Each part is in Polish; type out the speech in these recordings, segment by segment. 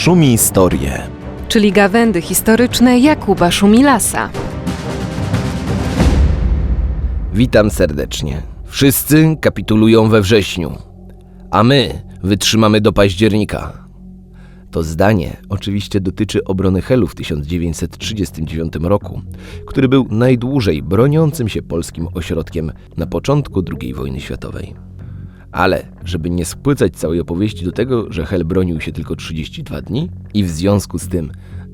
Szumi Historie. czyli gawędy historyczne Jakuba Szumilasa. Witam serdecznie. Wszyscy kapitulują we wrześniu, a my wytrzymamy do października. To zdanie oczywiście dotyczy obrony Helu w 1939 roku, który był najdłużej broniącym się polskim ośrodkiem na początku II wojny światowej. Ale, żeby nie spłycać całej opowieści do tego, że Hel bronił się tylko 32 dni i w związku z tym,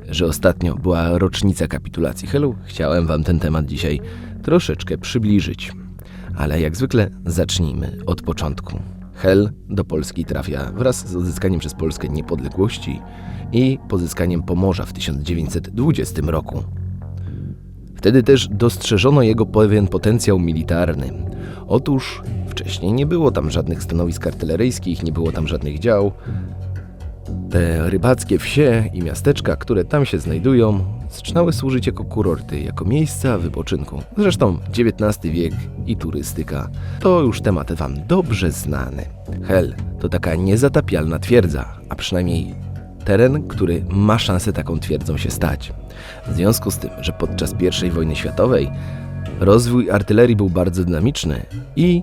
że ostatnio była rocznica kapitulacji Helu, chciałem wam ten temat dzisiaj troszeczkę przybliżyć. Ale jak zwykle zacznijmy od początku. Hel do Polski trafia wraz z odzyskaniem przez Polskę niepodległości i pozyskaniem Pomorza w 1920 roku. Wtedy też dostrzeżono jego pewien potencjał militarny. Otóż wcześniej nie było tam żadnych stanowisk artyleryjskich, nie było tam żadnych dział. Te rybackie wsie i miasteczka, które tam się znajdują, zaczynały służyć jako kurorty, jako miejsca wypoczynku. Zresztą XIX wiek i turystyka to już temat Wam dobrze znany. Hel to taka niezatapialna twierdza, a przynajmniej teren, który ma szansę taką twierdzą się stać. W związku z tym, że podczas I wojny światowej rozwój artylerii był bardzo dynamiczny i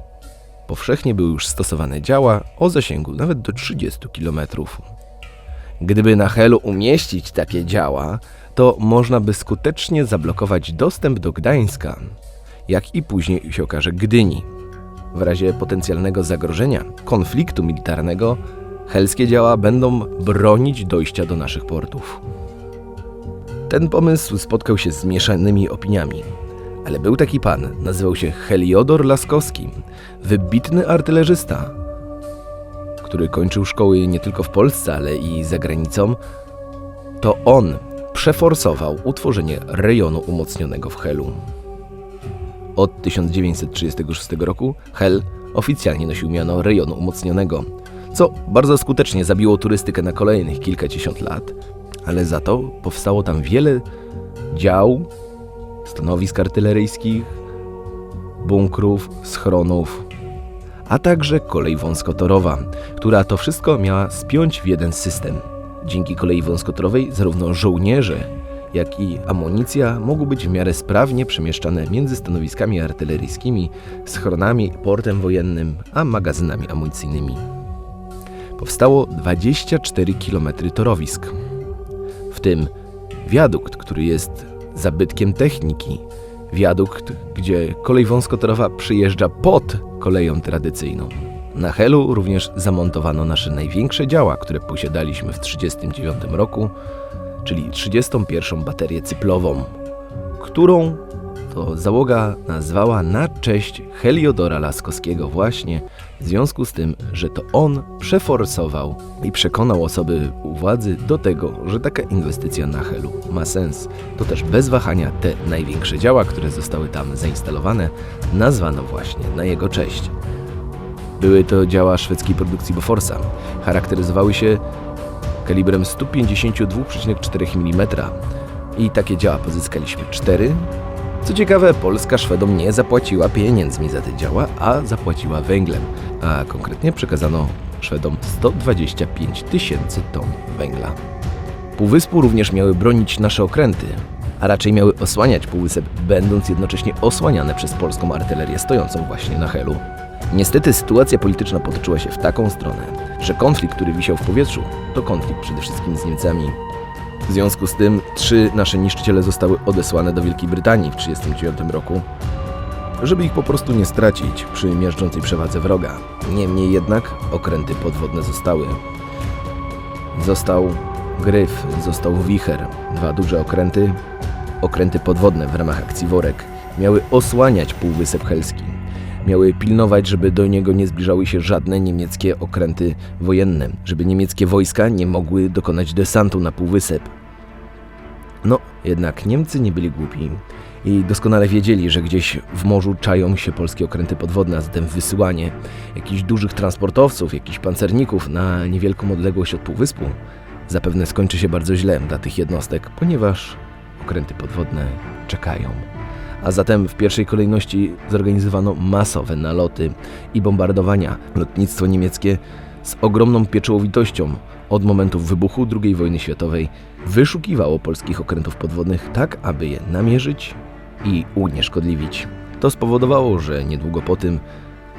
powszechnie były już stosowane działa o zasięgu nawet do 30 km. Gdyby na Helu umieścić takie działa, to można by skutecznie zablokować dostęp do Gdańska, jak i później się okaże Gdyni. W razie potencjalnego zagrożenia, konfliktu militarnego, helskie działa będą bronić dojścia do naszych portów. Ten pomysł spotkał się z mieszanymi opiniami. Ale był taki pan, nazywał się Heliodor Laskowski, wybitny artylerzysta, który kończył szkoły nie tylko w Polsce, ale i za granicą. To on przeforsował utworzenie rejonu umocnionego w Helu. Od 1936 roku Hel oficjalnie nosił miano rejonu umocnionego, co bardzo skutecznie zabiło turystykę na kolejnych kilkadziesiąt lat, ale za to powstało tam wiele dział, stanowisk artyleryjskich, bunkrów, schronów, a także kolej wąskotorowa, która to wszystko miała spiąć w jeden system. Dzięki kolei wąskotorowej zarówno żołnierze, jak i amunicja mogły być w miarę sprawnie przemieszczane między stanowiskami artyleryjskimi, schronami, portem wojennym, a magazynami amunicyjnymi. Powstało 24 km torowisk, w tym wiadukt, który jest zabytkiem techniki, wiadukt, gdzie kolej wąskotorowa przyjeżdża pod koleją tradycyjną. Na Helu również zamontowano nasze największe działa, które posiadaliśmy w 1939 roku, czyli 31. baterię cyplową, którą to załoga nazwała na cześć Heliodora Laskowskiego właśnie w związku z tym, że to on przeforsował i przekonał osoby u władzy do tego, że taka inwestycja na Helu ma sens. To też bez wahania te największe działa, które zostały tam zainstalowane, nazwano właśnie na jego cześć. Były to działa szwedzkiej produkcji Boforsa. Charakteryzowały się kalibrem 152,4 mm i takie działa pozyskaliśmy 4. Co ciekawe, Polska Szwedom nie zapłaciła pieniędzmi za te działa, a zapłaciła węglem, a konkretnie przekazano Szwedom 125 tysięcy ton węgla. Półwyspu również miały bronić nasze okręty, a raczej miały osłaniać Półwysep, będąc jednocześnie osłaniane przez polską artylerię stojącą właśnie na Helu. Niestety sytuacja polityczna potoczyła się w taką stronę, że konflikt, który wisiał w powietrzu, to konflikt przede wszystkim z Niemcami. W związku z tym trzy nasze niszczyciele zostały odesłane do Wielkiej Brytanii w 1939 roku, żeby ich po prostu nie stracić przy miażdżącej przewadze wroga. Niemniej jednak okręty podwodne zostały. Został Gryf, został Wicher, dwa duże okręty, okręty podwodne w ramach akcji Worek, miały osłaniać Półwysep Helski. Miały pilnować, żeby do niego nie zbliżały się żadne niemieckie okręty wojenne, żeby niemieckie wojska nie mogły dokonać desantu na Półwysep. No, jednak Niemcy nie byli głupi i doskonale wiedzieli, że gdzieś w morzu czają się polskie okręty podwodne, a zatem wysyłanie jakichś dużych transportowców, jakichś pancerników na niewielką odległość od Półwyspu zapewne skończy się bardzo źle dla tych jednostek, ponieważ okręty podwodne czekają. A zatem w pierwszej kolejności zorganizowano masowe naloty i bombardowania. Lotnictwo niemieckie z ogromną pieczołowitością od momentu wybuchu II wojny światowej wyszukiwało polskich okrętów podwodnych tak, aby je namierzyć i unieszkodliwić. To spowodowało, że niedługo po tym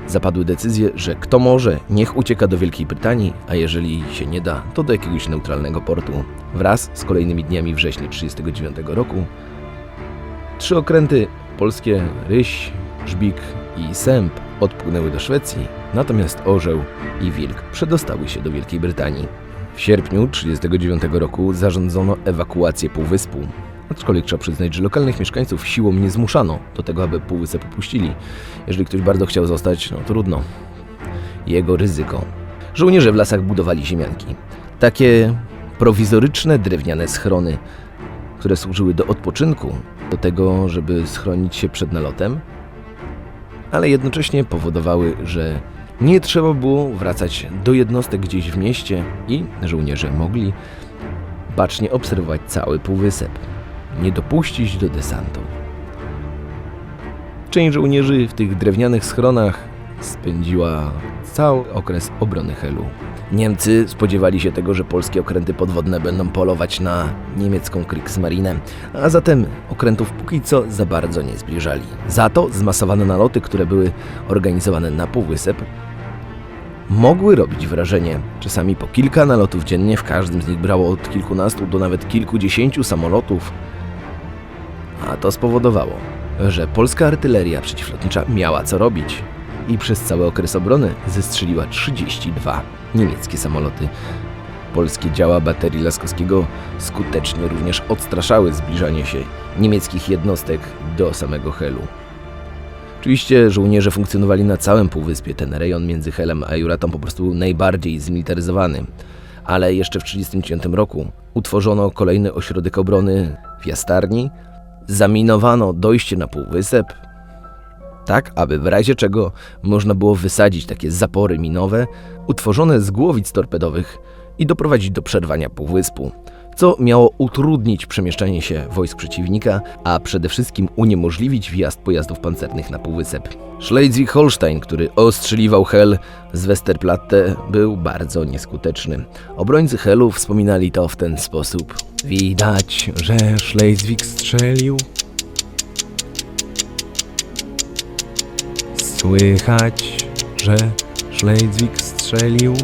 zapadły decyzje, że kto może, niech ucieka do Wielkiej Brytanii, a jeżeli się nie da, to do jakiegoś neutralnego portu. Wraz z kolejnymi dniami września 1939 roku trzy okręty polskie Ryś, Żbik i Sęp odpłynęły do Szwecji, natomiast Orzeł i Wilk przedostały się do Wielkiej Brytanii. W sierpniu 1939 roku zarządzono ewakuację półwyspu, aczkolwiek trzeba przyznać, że lokalnych mieszkańców siłą nie zmuszano do tego, aby półwysep opuścili. Jeżeli ktoś bardzo chciał zostać, no trudno. Jego ryzyko. Żołnierze w lasach budowali ziemianki. Takie prowizoryczne drewniane schrony, które służyły do odpoczynku, do tego, żeby schronić się przed nalotem, ale jednocześnie powodowały, że nie trzeba było wracać do jednostek gdzieś w mieście i żołnierze mogli bacznie obserwować cały półwysep, nie dopuścić do desantu. Część żołnierzy w tych drewnianych schronach spędziła cały okres obrony Helu. Niemcy spodziewali się tego, że polskie okręty podwodne będą polować na niemiecką Kriegsmarine, a zatem okrętów póki co za bardzo nie zbliżali. Za to zmasowane naloty, które były organizowane na półwysep, mogły robić wrażenie. Czasami po kilka nalotów dziennie, w każdym z nich brało od kilkunastu do nawet kilkudziesięciu samolotów, a to spowodowało, że polska artyleria przeciwlotnicza miała co robić i przez cały okres obrony zestrzeliła 32 niemieckie samoloty. Polskie działa baterii Laskowskiego skutecznie również odstraszały zbliżanie się niemieckich jednostek do samego Helu. Oczywiście żołnierze funkcjonowali na całym półwyspie. Ten rejon między Helem a Juratą po prostu był najbardziej zmilitaryzowany. Ale jeszcze w 1939 roku utworzono kolejny ośrodek obrony w Jastarni, zaminowano dojście na półwysep, tak aby w razie czego można było wysadzić takie zapory minowe utworzone z głowic torpedowych i doprowadzić do przerwania półwyspu, co miało utrudnić przemieszczanie się wojsk przeciwnika, a przede wszystkim uniemożliwić wjazd pojazdów pancernych na półwysep. Schleswig-Holstein, który ostrzeliwał Hel z Westerplatte, był bardzo nieskuteczny. Obrońcy Helu wspominali to w ten sposób. Widać, że Schleswig strzelił. Słychać, że Schleswig strzelił.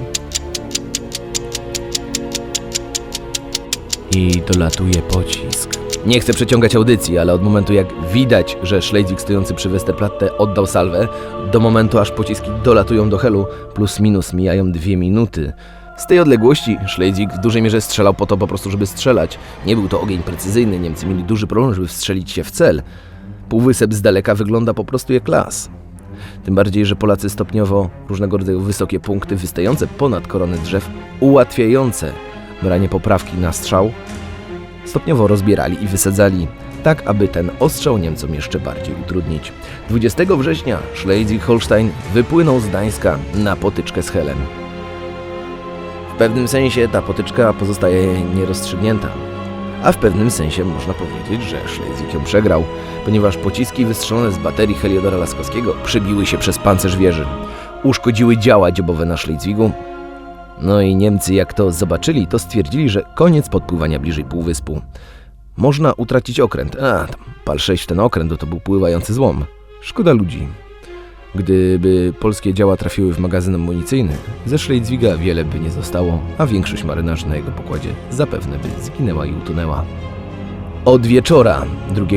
I dolatuje pocisk. Nie chcę przeciągać audycji, ale od momentu jak widać, że Schleswig stojący przy Westerplatte oddał salwę, do momentu aż pociski dolatują do Helu, plus minus mijają dwie minuty. Z tej odległości Schleswig w dużej mierze strzelał po to po prostu, żeby strzelać. Nie był to ogień precyzyjny, Niemcy mieli duży problem, żeby wstrzelić się w cel. Półwysep z daleka wygląda po prostu jak las. Tym bardziej, że Polacy stopniowo różnego rodzaju wysokie punkty wystające ponad korony drzew, ułatwiające branie poprawki na strzał, stopniowo rozbierali i wysadzali, tak aby ten ostrzał Niemcom jeszcze bardziej utrudnić. 20 września Schleswig-Holstein wypłynął z Gdańska na potyczkę z Helem. W pewnym sensie ta potyczka pozostaje nierozstrzygnięta, a w pewnym sensie można powiedzieć, że Schleswig ją przegrał, ponieważ pociski wystrzelone z baterii Heliodora Laskowskiego przebiły się przez pancerz wieży, uszkodziły działa dziobowe na Schleswigu, no i Niemcy jak to zobaczyli, to stwierdzili, że koniec podpływania bliżej półwyspu. Można utracić okręt. A, pal 6 ten okręt, to był pływający złom. Szkoda ludzi. Gdyby polskie działa trafiły w magazyn amunicyjny, ze Schleswiga wiele by nie zostało, a większość marynarzy na jego pokładzie zapewne by zginęła i utonęła. Od wieczora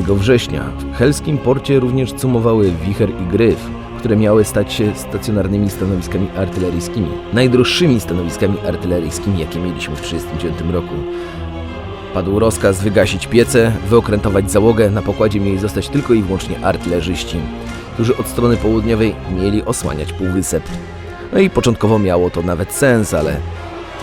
2 września w helskim porcie również cumowały Wicher i Gryf, które miały stać się stacjonarnymi stanowiskami artyleryjskimi, najdroższymi stanowiskami artyleryjskimi, jakie mieliśmy w 1939 roku. Padł rozkaz wygasić piece, wyokrętować załogę, na pokładzie mieli zostać tylko i wyłącznie artylerzyści, którzy od strony południowej mieli osłaniać półwysep. No i początkowo miało to nawet sens, ale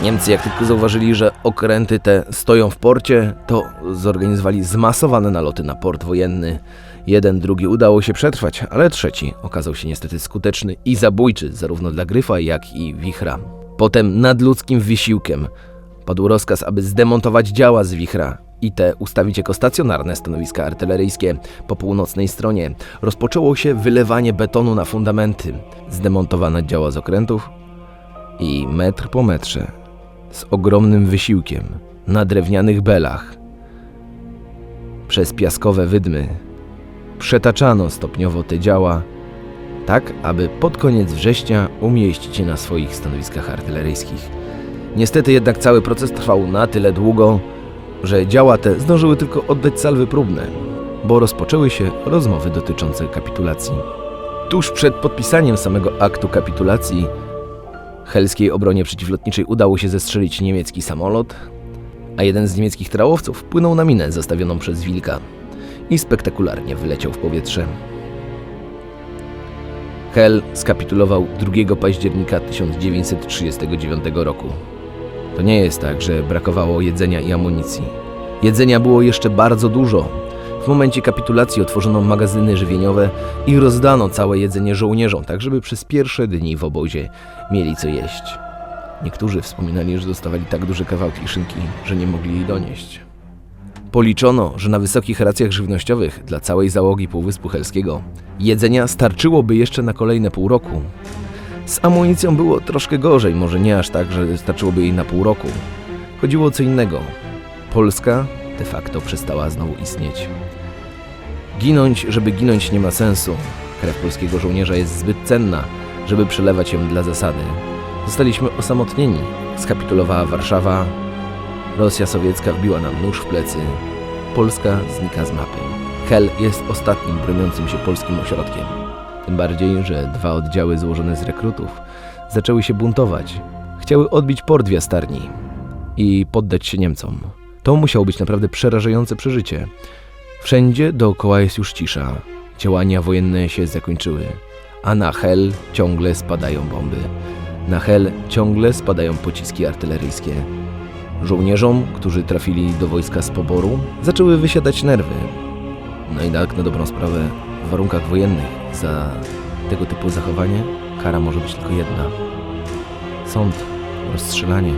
Niemcy jak tylko zauważyli, że okręty te stoją w porcie, to zorganizowali zmasowane naloty na port wojenny. Jeden, drugi udało się przetrwać, ale trzeci okazał się niestety skuteczny i zabójczy zarówno dla Gryfa, jak i Wichra. Potem nadludzkim wysiłkiem padł rozkaz, aby zdemontować działa z Wichra i te ustawić jako stacjonarne stanowiska artyleryjskie po północnej stronie. Rozpoczęło się wylewanie betonu na fundamenty. Zdemontowano działa z okrętów I metr po metrze, z ogromnym wysiłkiem, na drewnianych belach, przez piaskowe wydmy, przetaczano stopniowo te działa, tak aby pod koniec września umieścić je na swoich stanowiskach artyleryjskich. Niestety jednak cały proces trwał na tyle długo, że działa te zdążyły tylko oddać salwy próbne, bo rozpoczęły się rozmowy dotyczące kapitulacji. Tuż przed podpisaniem samego aktu kapitulacji helskiej obronie przeciwlotniczej udało się zestrzelić niemiecki samolot, a jeden z niemieckich trałowców płynął na minę zastawioną przez Wilka i spektakularnie wyleciał w powietrze. Hel skapitulował 2 października 1939 roku. To nie jest tak, że brakowało jedzenia i amunicji. Jedzenia było jeszcze bardzo dużo. W momencie kapitulacji otworzono magazyny żywieniowe i rozdano całe jedzenie żołnierzom, tak żeby przez pierwsze dni w obozie mieli co jeść. Niektórzy wspominali, że dostawali tak duże kawałki szynki, że nie mogli jej donieść. Policzono, że na wysokich racjach żywnościowych dla całej załogi Półwyspu Helskiego jedzenia starczyłoby jeszcze na kolejne pół roku. Z amunicją było troszkę gorzej, może nie aż tak, że starczyłoby jej na pół roku. Chodziło o co innego. Polska de facto przestała znowu istnieć. Ginąć, żeby ginąć nie ma sensu. Krew polskiego żołnierza jest zbyt cenna, żeby przelewać ją dla zasady. Zostaliśmy osamotnieni. Skapitulowała Warszawa, Rosja sowiecka wbiła nam nóż w plecy. Polska znika z mapy. Hel jest ostatnim broniącym się polskim ośrodkiem. Tym bardziej, że dwa oddziały złożone z rekrutów zaczęły się buntować. Chciały odbić port w Jastarni i poddać się Niemcom. To musiało być naprawdę przerażające przeżycie. Wszędzie dookoła jest już cisza. Działania wojenne się zakończyły, a na Hel ciągle spadają bomby. Na Hel ciągle spadają pociski artyleryjskie. Żołnierzom, którzy trafili do wojska z poboru, zaczęły wysiadać nerwy. No i tak na dobrą sprawę, w warunkach wojennych za tego typu zachowanie kara może być tylko jedna. Sąd, rozstrzelanie.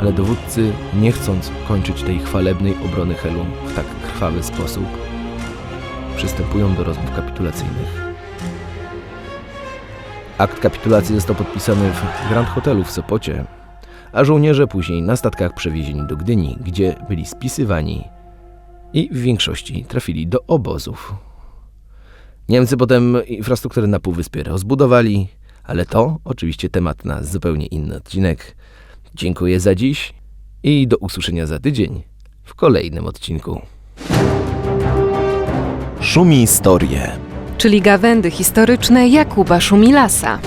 Ale dowódcy, nie chcąc kończyć tej chwalebnej obrony Helu w tak krwawy sposób, przystępują do rozmów kapitulacyjnych. Akt kapitulacji został podpisany w Grand Hotelu w Sopocie, a żołnierze później na statkach przewiezieni do Gdyni, gdzie byli spisywani i w większości trafili do obozów. Niemcy potem infrastrukturę na Półwyspie rozbudowali, ale to oczywiście temat na zupełnie inny odcinek. Dziękuję za dziś i do usłyszenia za tydzień w kolejnym odcinku. Szumi historie. Czyli gawędy historyczne Jakuba Szumilasa.